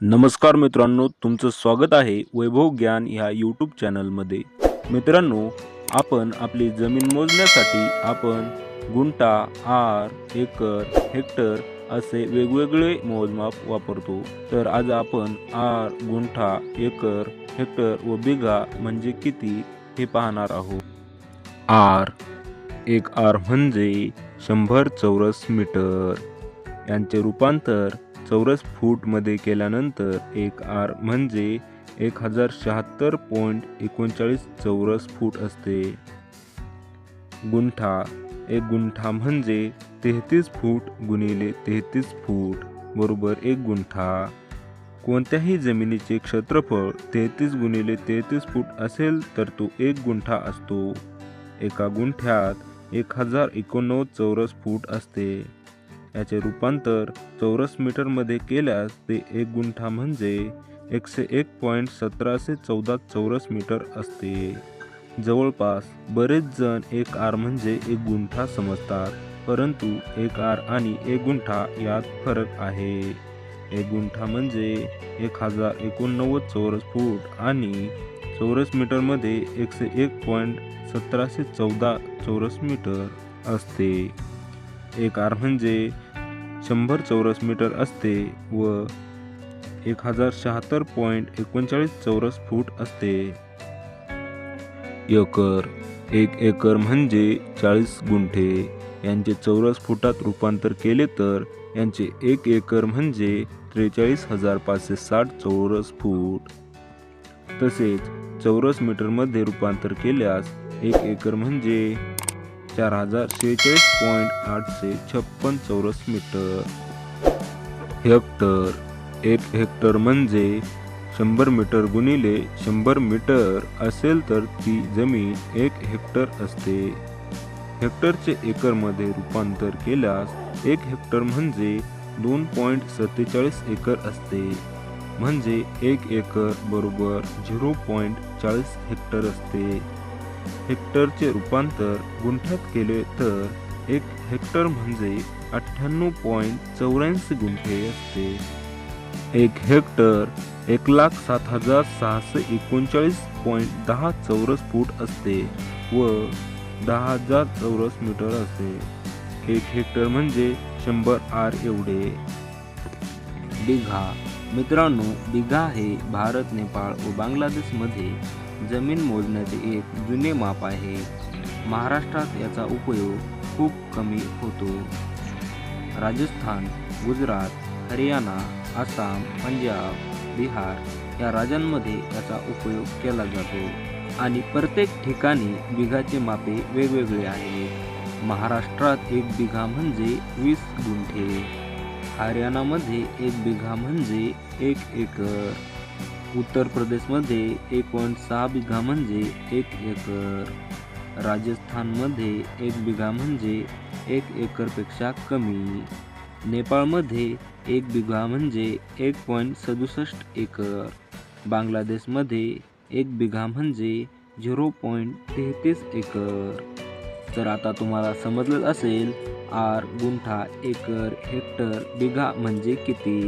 नमस्कार मित्रांनो तुमचं स्वागत आहे वैभव ज्ञान ह्या यूट्यूब चॅनलमध्ये. मित्रांनो आपण आपली जमीन मोजण्यासाठी आपण गुंठा आर एकर हेक्टर असे वेगवेगळे मोजमाप वापरतो. तर आज आपण आर गुंठा एकर हेक्टर व बिघा म्हणजे किती हे पाहणार आहोत. आर एक आर म्हणजे शंभर चौरस मीटर. यांचे रूपांतर चौरस फूटमध्ये केल्यानंतर एक आर म्हणजे एक हजार शहात्तर पॉईंट एकोणचाळीस चौरस फूट असते. गुंठा एक गुंठा म्हणजे तेहतीस फूट गुणिले तेहतीस फूट बरोबर एक गुंठा. कोणत्याही जमिनीचे क्षेत्रफळ तेहतीस गुणिले तेहतीस फूट असेल तर तो एक गुंठा असतो. एका गुंठ्यात एक हजार एकोणनव्वद चौरस फूट असते. याचे रूपांतर चौरस मीटरमध्ये केल्यास ते एक गुंठा म्हणजे एकशे एक पॉईंट सतराशे चौदा चौरस मीटर असते. जवळपास बरेच जण एक आर म्हणजे एक गुंठा समजतात परंतु एक आर आणि एक गुंठा यात फरक आहे. एक गुंठा म्हणजे एक हजार एकोणनव्वद चौरस फूट आणि चौरस मीटरमध्ये एकशे एक पॉईंट सतराशे चौदा चौरस मीटर असते. एक आर म्हणजे शंभर चौरस मीटर असते व एक हजार शहात्तर पॉईंट एकोणचाळीस चौरस फूट असते. एकर एक एकर म्हणजे चाळीस गुंठे. यांचे चौरस फुटात रूपांतर केले तर यांचे एक एकर म्हणजे त्रेचाळीस हजार पाचशे साठ चौरस फूट. तसेच चौरस मीटरमध्ये रूपांतर केल्यास एक एकर म्हणजे चार हजार सेहेचाळीस पॉईंट आठशे छप्पन चौरस मीटर. हेक्टर एक हेक्टर म्हणजे शंभर मीटर गुणिले शंभर मीटर असेल तर ती जमीन एक हेक्टर असते. हेक्टरचे एकरमध्ये रूपांतर केल्यास एक हेक्टर म्हणजे दोन पॉईंट सत्तेचाळीस एकर असते. म्हणजे एक एकर बरोबर झिरो पॉईंट चाळीस हेक्टर असते. हेक्टरचे रूपांतर गुंठ्यात केले तर एक हेक्टर म्हणजे अठ्ठ्याण्णव पॉईंट चौऱ्याऐंशी गुंठे असते. एक हेक्टर एक लाख सात हजार सहाशे एकोणचाळीस पॉईंट दहा चौरस फूट असते व दहा हजार चौरस मीटर असते. एक हेक्टर म्हणजे शंभर आर एवढे. बिघा. मित्रांनो बिघा हे भारत नेपाळ व बांगलादेशमध्ये जमीन मोजण्याचे एक जुने माप आहे. महाराष्ट्रात याचा उपयोग खूप कमी होतो. राजस्थान गुजरात हरियाणा आसाम पंजाब बिहार या राज्यांमध्ये याचा उपयोग केला जातो आणि प्रत्येक ठिकाणी बिघाचे मापे वेगवेगळे आहेत. महाराष्ट्रात एक बिघा म्हणजे वीस गुंठे. हरियाणामध्ये एक बिघा म्हणजे एक एकर. उत्तर प्रदेशमध्ये एक पॉईंट सहा बिघा म्हणजे एक एकर. राजस्थानमध्ये एक बिघा म्हणजे एक एकरपेक्षा कमी. नेपाळमध्ये एक बिघा म्हणजे एक पॉईंट सदुसष्ट एकर. बांगलादेशमध्ये एक बिघा म्हणजे झिरो पॉईंट तेहतीस एकर. तर आता तुम्हाला समजलं असेल आर गुंठा एकर हेक्टर बिघा म्हणजे किती?